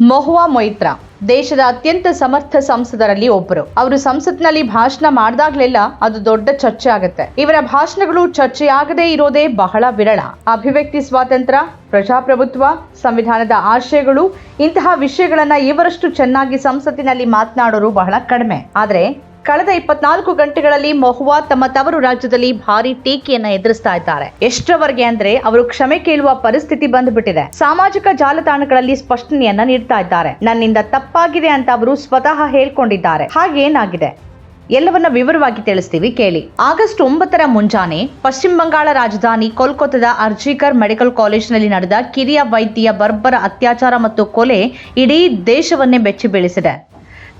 ಮೊಹುವಾ ಮೊಯ್ತ್ರಾ, ದೇಶದ ಅತ್ಯಂತ ಸಮರ್ಥ ಸಂಸದರಲ್ಲಿ ಒಬ್ಬರು ಅವರು ಸಂಸತ್ನಲ್ಲಿ ಭಾಷಣ ಮಾಡಿದಾಗ್ಲೆಲ್ಲ ಅದು ದೊಡ್ಡ ಚರ್ಚೆ ಆಗುತ್ತೆ. ಇವರ ಭಾಷಣಗಳು ಚರ್ಚೆಯಾಗದೇ ಇರೋದೇ ಬಹಳ ವಿರಳ. ಅಭಿವ್ಯಕ್ತಿ ಸ್ವಾತಂತ್ರ್ಯ ಪ್ರಜಾಪ್ರಭುತ್ವ, ಸಂವಿಧಾನದ ಆಶಯಗಳು, ಇಂತಹ ವಿಷಯಗಳನ್ನ ಇವರಷ್ಟು ಚೆನ್ನಾಗಿ ಸಂಸತ್ತಿನಲ್ಲಿ ಮಾತನಾಡೋರು ಬಹಳ ಕಡಿಮೆ. ಆದ್ರೆ ಕಳೆದ ಇಪ್ಪತ್ನಾಲ್ಕು ಗಂಟೆಗಳಲ್ಲಿ ಮೊಹುವಾ ತಮ್ಮ ತವರು ರಾಜ್ಯದಲ್ಲಿ ಭಾರಿ ಟೀಕೆಯನ್ನ ಎದುರಿಸ್ತಾ ಇದ್ದಾರೆ. ಎಷ್ಟರವರೆಗೆ ಅಂದ್ರೆ ಅವರು ಕ್ಷಮೆ ಕೇಳುವ ಪರಿಸ್ಥಿತಿ ಬಂದ್ಬಿಟ್ಟಿದೆ. ಸಾಮಾಜಿಕ ಜಾಲತಾಣಗಳಲ್ಲಿ ಸ್ಪಷ್ಟನೆಯನ್ನ ನೀಡ್ತಾ ಇದ್ದಾರೆ. ನನ್ನಿಂದ ತಪ್ಪಾಗಿದೆ ಅಂತ ಅವರು ಸ್ವತಃ ಹೇಳ್ಕೊಂಡಿದ್ದಾರೆ. ಹಾಗೇನಾಗಿದೆ ಎಲ್ಲವನ್ನ ವಿವರವಾಗಿ ತಿಳಿಸ್ತೀವಿ, ಕೇಳಿ. ಆಗಸ್ಟ್ ಒಂಬತ್ತರ ಮುಂಜಾನೆ ಪಶ್ಚಿಮ ಬಂಗಾಳ ರಾಜಧಾನಿ ಕೋಲ್ಕತ್ತಾದ ಅರ್ಜಿಕರ್ ಮೆಡಿಕಲ್ ಕಾಲೇಜಿನಲ್ಲಿ ನಡೆದ ಕಿರಿಯ ವೈದ್ಯ ಬರ್ಬರ ಅತ್ಯಾಚಾರ ಮತ್ತು ಕೊಲೆ ಇಡೀ ದೇಶವನ್ನೇ ಬೆಚ್ಚಿ ಬೀಳಿಸಿದೆ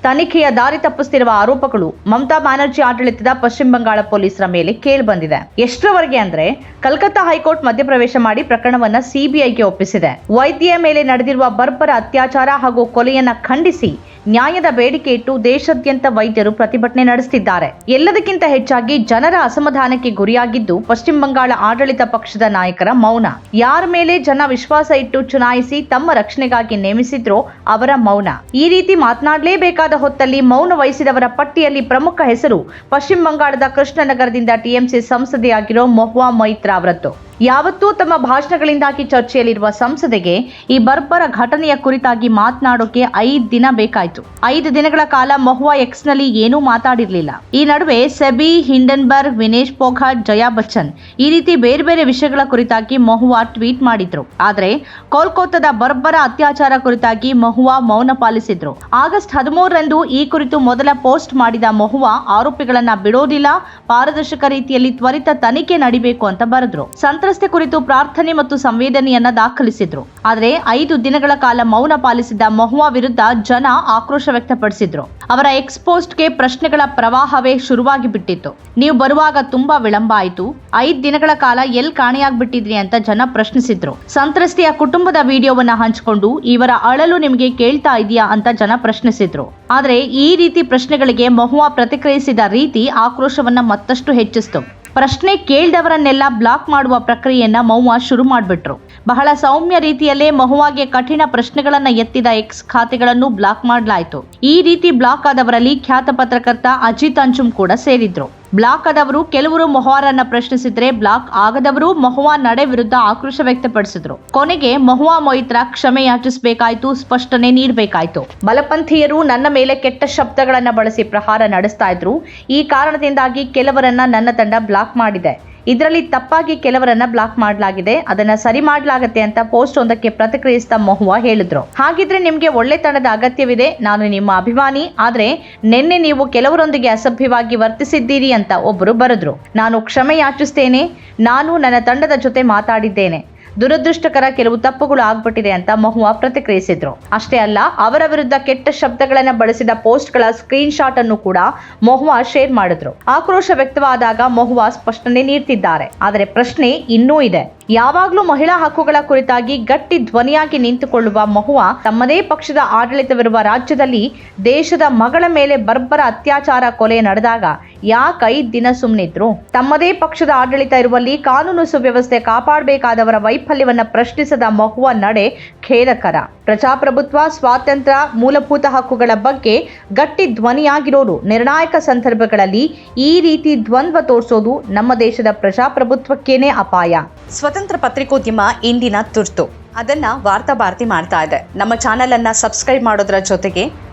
ತನಿಖೆಯ ದಾರಿ ತಪ್ಪಿಸ್ತಿರುವ ಆರೋಪಗಳು ಮಮತಾ ಬ್ಯಾನರ್ಜಿ ಆಡಳಿತದ ಪಶ್ಚಿಮ ಬಂಗಾಳ ಪೊಲೀಸರ ಮೇಲೆ ಕೇಳಿಬಂದಿದೆ ಎಷ್ಟರವರೆಗೆ ಅಂದ್ರೆ ಕಲ್ಕತ್ತಾ ಹೈಕೋರ್ಟ್ ಮಧ್ಯಪ್ರವೇಶ ಮಾಡಿ ಪ್ರಕರಣವನ್ನ ಸಿಬಿಐಗೆ ಒಪ್ಪಿಸಿದೆ. ವೈದ್ಯೆಯ ಮೇಲೆ ನಡೆದಿರುವ ಬರ್ಬರ ಅತ್ಯಾಚಾರ ಹಾಗೂ ಕೊಲೆಯನ್ನ ಖಂಡಿಸಿ ನ್ಯಾಯದ ಬೇಡಿಕೆ ಇಟ್ಟು ದೇಶಾದ್ಯಂತ ವೈದ್ಯರು ಪ್ರತಿಭಟನೆ ನಡೆಸುತ್ತಿದ್ದಾರೆ ಎಲ್ಲದಕ್ಕಿಂತ ಹೆಚ್ಚಾಗಿ ಜನರ ಅಸಮಾಧಾನಕ್ಕೆ ಗುರಿಯಾಗಿದ್ದು ಪಶ್ಚಿಮ ಬಂಗಾಳ ಆಡಳಿತ ಪಕ್ಷದ ನಾಯಕರ ಮೌನ. ಯಾರ ಮೇಲೆ ಜನ ವಿಶ್ವಾಸ ಇಟ್ಟು ಚುನಾಯಿಸಿ ತಮ್ಮ ರಕ್ಷಣೆಗಾಗಿ ನೇಮಿಸಿದ್ರೋ ಅವರ ಮೌನ. ಈ ರೀತಿ ಮಾತನಾಡಲೇಬೇಕಾದ ಹೊತ್ತಲ್ಲಿ ಮೌನ ವಹಿಸಿದವರ ಪಟ್ಟಿಯಲ್ಲಿ ಪ್ರಮುಖ ಹೆಸರು ಪಶ್ಚಿಮ ಬಂಗಾಳದ ಕೃಷ್ಣನಗರದಿಂದ ಟಿಎಂಸಿ ಸಂಸದೆಯಾಗಿರೋ ಮೊಹ್ವಾ ಮೈತ್ರಾ ಅವರದ್ದು. ಯಾವತ್ತೂ ತಮ್ಮ ಭಾಷಣಗಳಿಂದಾಗಿ ಚರ್ಚೆಯಲ್ಲಿರುವ ಸಂಸದೆಗೆ ಈ ಬರ್ಬರ ಘಟನೆಯ ಕುರಿತಾಗಿ ಮಾತನಾಡೋಕೆ ಐದು ದಿನ ಬೇಕಾಯ್ತು. ಐದು ದಿನಗಳ ಕಾಲ ಮಹುವಾ ಎಕ್ಸ್ನಲ್ಲಿ ಏನೂ ಮಾತಾಡಿರಲಿಲ್ಲ. ಈ ನಡುವೆ ಸೆಬಿ, ಹಿಂಡನ್ಬರ್ಗ್, ವಿನೇಶ್ ಪೋಘಾಟ್ ಜಯಾ ಬಚ್ಚನ್ ಈ ರೀತಿ ಬೇರೆ ಬೇರೆ ವಿಷಯಗಳ ಕುರಿತಾಗಿ ಮಹುವಾ ಟ್ವೀಟ್ ಮಾಡಿದ್ರು. ಆದರೆ ಕೋಲ್ಕತ್ತಾದ ಬರ್ಬರ ಅತ್ಯಾಚಾರ ಕುರಿತಾಗಿ ಮಹುವಾ ಮೌನ ಪಾಲಿಸಿದ್ರು. ಆಗಸ್ಟ್ ಹದಿಮೂರರಂದು ಈ ಕುರಿತು ಮೊದಲ ಪೋಸ್ಟ್ ಮಾಡಿದ ಮಹುವಾ ಆರೋಪಿಗಳನ್ನ ಬಿಡೋದಿಲ್ಲ, ಪಾರದರ್ಶಕ ರೀತಿಯಲ್ಲಿ ತ್ವರಿತ ತನಿಖೆ ನಡಿಬೇಕು ಅಂತ ಬರೆದ್ರು. ಸಂತ್ರಸ್ತೆ ಕುರಿತು ಪ್ರಾರ್ಥನೆ ಮತ್ತು ಸಂವೇದನೆಯನ್ನ ದಾಖಲಿಸಿದ್ರು. ಆದರೆ ಐದು ದಿನಗಳ ಕಾಲ ಮೌನ ಪಾಲಿಸಿದ ಮಹುವಾ ವಿರುದ್ಧ ಜನ ಆಕ್ರೋಶ ವ್ಯಕ್ತಪಡಿಸಿದ್ರು. ಅವರ ಎಕ್ಸ್ಪೋಸ್ಟ್ಗೆ ಪ್ರಶ್ನೆಗಳ ಪ್ರವಾಹವೇ ಶುರುವಾಗಿ ಬಿಟ್ಟಿತ್ತು. ನೀವು ಬರುವಾಗ ತುಂಬಾ ವಿಳಂಬ ಆಯಿತು. ಐದು ದಿನಗಳ ಕಾಲ ಎಲ್ಲಿ ಕಾಣೆಯಾಗ್ಬಿಟ್ಟಿದ್ರಿ ಅಂತ ಜನ ಪ್ರಶ್ನಿಸಿದ್ರು. ಸಂತ್ರಸ್ತೆಯ ಕುಟುಂಬದ ವಿಡಿಯೋವನ್ನ ಹಂಚಿಕೊಂಡು ಇವರ ಅಳಲು ನಿಮಗೆ ಕೇಳ್ತಾ ಇದೆಯಾ ಅಂತ ಜನ ಪ್ರಶ್ನಿಸಿದ್ರು. ಆದರೆ ಈ ರೀತಿ ಪ್ರಶ್ನೆಗಳಿಗೆ ಮಹುವಾ ಪ್ರತಿಕ್ರಿಯಿಸಿದ ರೀತಿ ಆಕ್ರೋಶವನ್ನ ಮತ್ತಷ್ಟು ಹೆಚ್ಚಿಸಿತು. ಪ್ರಶ್ನೆ ಕೇಳ್ದವರನ್ನೆಲ್ಲ ಬ್ಲಾಕ್ ಮಾಡುವ ಪ್ರಕ್ರಿಯೆಯನ್ನ ಮೌವಾ ಶುರು ಮಾಡಿಬಿಟ್ರು. ಬಹಳ ಸೌಮ್ಯ ರೀತಿಯಲ್ಲೇ ಮಹುವಾಗೆ ಕಠಿಣ ಪ್ರಶ್ನೆಗಳನ್ನು ಎತ್ತಿದ ಎಕ್ಸ್ ಖಾತೆಗಳನ್ನು ಬ್ಲಾಕ್ ಮಾಡಲಾಯಿತು. ಈ ರೀತಿ ಬ್ಲಾಕ್ ಆದವರಲ್ಲಿ ಖ್ಯಾತ ಪತ್ರಕರ್ತ ಅಜಿತ್ ಅಂಜುಮ್ ಕೂಡ ಸೇರಿದ್ರು. ಬ್ಲಾಕ್ ಆದವರು ಕೆಲವರು ಮೊಹವಾರನ್ನ ಪ್ರಶ್ನಿಸಿದ್ರೆ ಬ್ಲಾಕ್ ಆಗದವರು ಮಹುವಾ ನಡೆ ವಿರುದ್ಧ ಆಕ್ರೋಶ ವ್ಯಕ್ತಪಡಿಸಿದ್ರು. ಕೊನೆಗೆ ಮಹುವಾ ಮೊಯಿತ್ರ ಕ್ಷಮೆ ಯಾಚಿಸಬೇಕಾಯ್ತು, ಸ್ಪಷ್ಟನೆ ನೀಡಬೇಕಾಯ್ತು. ಬಲಪಂಥೀಯರು ನನ್ನ ಮೇಲೆ ಕೆಟ್ಟ ಶಬ್ದಗಳನ್ನ ಬಳಸಿ ಪ್ರಹಾರ ನಡೆಸ್ತಾ ಇದ್ರು. ಈ ಕಾರಣದಿಂದಾಗಿ ಕೆಲವರನ್ನ ನನ್ನ ತಂಡ ಬ್ಲಾಕ್ ಮಾಡಿದೆ. ಇದರಲ್ಲಿ ತಪ್ಪಾಗಿ ಕೆಲವರನ್ನ ಬ್ಲಾಕ್ ಮಾಡಲಾಗಿದೆ. ಅದನ್ನ ಸರಿ ಮಾಡಲಾಗತ್ತೆ ಅಂತ ಪೋಸ್ಟ್ ಒಂದಕ್ಕೆ ಪ್ರತಿಕ್ರಿಯಿಸಿದ ಮೊಹುವಾ ಹೇಳಿದ್ರು. ಹಾಗಿದ್ರೆ ನಿಮ್ಗೆ ಒಳ್ಳೆ ತಂಡದ ಅಗತ್ಯವಿದೆ. ನಾನು ನಿಮ್ಮ ಅಭಿಮಾನಿ. ಆದ್ರೆ ನಿನ್ನೆ ನೀವು ಕೆಲವರೊಂದಿಗೆ ಅಸಭ್ಯವಾಗಿ ವರ್ತಿಸಿದ್ದೀರಿ ಅಂತ ಒಬ್ಬರು ಬರೆದ್ರು. ನಾನು ಕ್ಷಮೆ ಯಾಚಿಸ್ತೇನೆ. ನಾನು ನನ್ನ ತಂಡದ ಜೊತೆ ಮಾತಾಡಿದ್ದೇನೆ. ದುರದೃಷ್ಟಕರ ಕೆಲವು ತಪ್ಪುಗಳು ಆಗ್ಬಿಟ್ಟಿದೆ ಅಂತ ಮಹುವಾ ಪ್ರತಿಕ್ರಿಯಿಸಿದ್ರು. ಅಷ್ಟೇ ಅಲ್ಲ, ಅವರ ವಿರುದ್ಧ ಕೆಟ್ಟ ಶಬ್ದಗಳನ್ನ ಬಳಸಿದ ಪೋಸ್ಟ್ಗಳ ಸ್ಕ್ರೀನ್ ಶಾಟ್ ಅನ್ನು ಕೂಡ ಮಹುವಾ ಶೇರ್ ಮಾಡಿದ್ರು. ಆಕ್ರೋಶ ವ್ಯಕ್ತವಾದಾಗ ಮಹುವಾ ಸ್ಪಷ್ಟನೆ ನೀಡ್ತಿದ್ದಾರೆ. ಆದರೆ ಪ್ರಶ್ನೆ ಇನ್ನೂ ಇದೆ. ಯಾವಾಗಲೂ ಮಹಿಳಾ ಹಕ್ಕುಗಳ ಕುರಿತಾಗಿ ಗಟ್ಟಿ ಧ್ವನಿಯಾಗಿ ನಿಂತುಕೊಳ್ಳುವ ಮಹುವಾ ತಮ್ಮದೇ ಪಕ್ಷದ ಆಡಳಿತವಿರುವ ರಾಜ್ಯದಲ್ಲಿ ದೇಶದ ಮಗಳ ಮೇಲೆ ಬರ್ಬರ ಅತ್ಯಾಚಾರ ಕೊಲೆ ನಡೆದಾಗ ಯಾಕೆ ಐದ್ ದಿನ ಸುಮ್ಮನಿದ್ರು ತಮ್ಮದೇ ಪಕ್ಷದ ಆಡಳಿತ ಇರುವಲ್ಲಿ ಕಾನೂನು ಸುವ್ಯವಸ್ಥೆ ಕಾಪಾಡಬೇಕಾದವರ ವೈಫಲ್ಯವನ್ನ ಪ್ರಶ್ನಿಸದ ಮಹುವಾ ನಡೆ ಖೇದಕರ. ಪ್ರಜಾಪ್ರಭುತ್ವ, ಸ್ವಾತಂತ್ರ್ಯ, ಮೂಲಭೂತ ಹಕ್ಕುಗಳ ಬಗ್ಗೆ ಗಟ್ಟಿ ಧ್ವನಿಯಾಗಿರೋರು ನಿರ್ಣಾಯಕ ಸಂದರ್ಭಗಳಲ್ಲಿ ಈ ರೀತಿ ದ್ವಂದ್ವ ತೋರಿಸೋದು ನಮ್ಮ ದೇಶದ ಪ್ರಜಾಪ್ರಭುತ್ವಕ್ಕೇನೆ ಅಪಾಯ. ಸ್ವತಂತ್ರ ಪತ್ರಿಕೋದ್ಯಮ ಇಂದಿನ ತುರ್ತು. ಅದನ್ನ ವಾರ್ತಾ ಭಾರತಿ ಮಾಡ್ತಾ ಇದೆ. ನಮ್ಮ ಚಾನೆಲ್ ಅನ್ನ ಸಬ್ಸ್ಕ್ರೈಬ್ ಮಾಡೋದ್ರ ಜೊತೆಗೆ